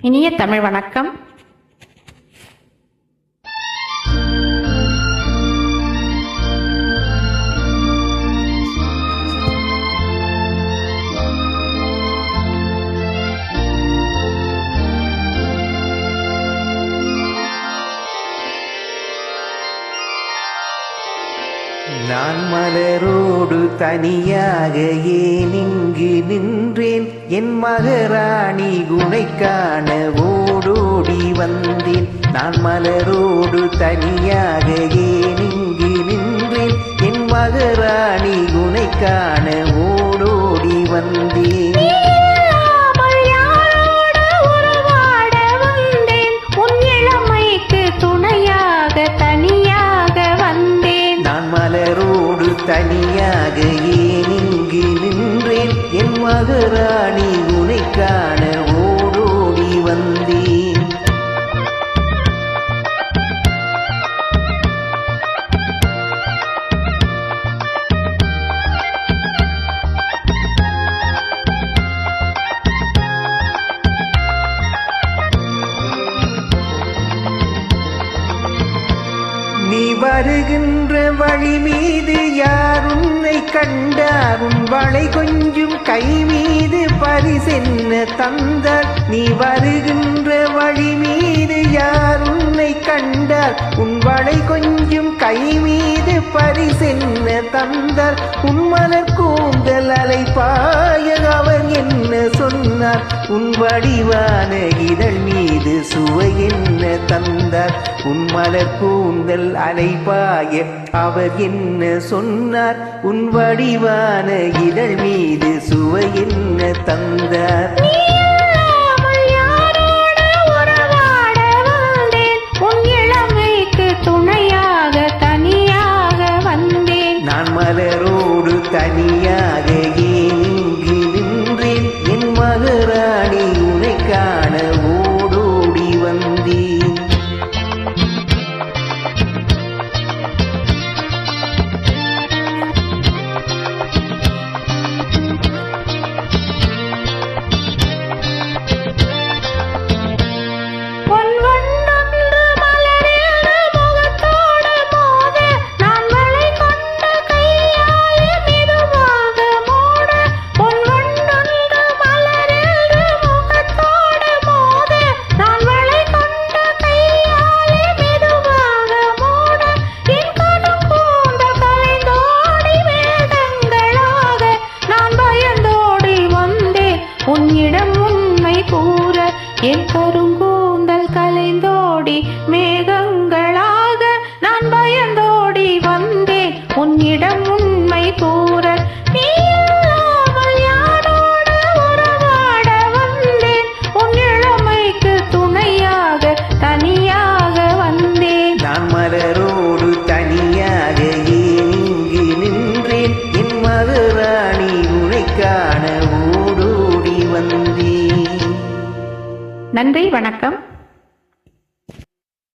இனிய தமிழ் வணக்கம். நான் மலரோடு தனியாக ஏன் என் மகராணி குணை காண ஓடோடி வந்தேன். நான் மலரோடு தனியாக ஏன் இங்கு நின்றேன்? என் மகராணி குணை காண ஓடோடி வந்தேன். துணையாக தனியாக வந்தேன். நான் மலரோடு தனியாக ஏன் என் மகராணி உனை காண ஓடோடி வந்தேன். நீ வருகின்ற வழி மீது யார் உன்னை கண்டார்? உன் வளை கொஞ்சும் கை மீது பரிசென்ன தந்தார் நீ வருகின்ற வழி மீது யார் உன்னை கண்டார்? உன் வளை கொஞ்சம் கை மீது பரிசென்ன தந்தார் உன் மலர் கூந்தல் அலைப்பார். சொன்னார் உன் வடிவான இதழ் மீது சுவை என்ன தந்தார்? உன் மலர் கூந்தல் அலைபாய அவர் என்ன சொன்னார்? உன் வடிவான இதழ் மீது சுவை என்ன தந்தார்? துணையாக தனியாக வந்தேன். நான் மலரோடு தனியாக என் நன்றி வணக்கம்.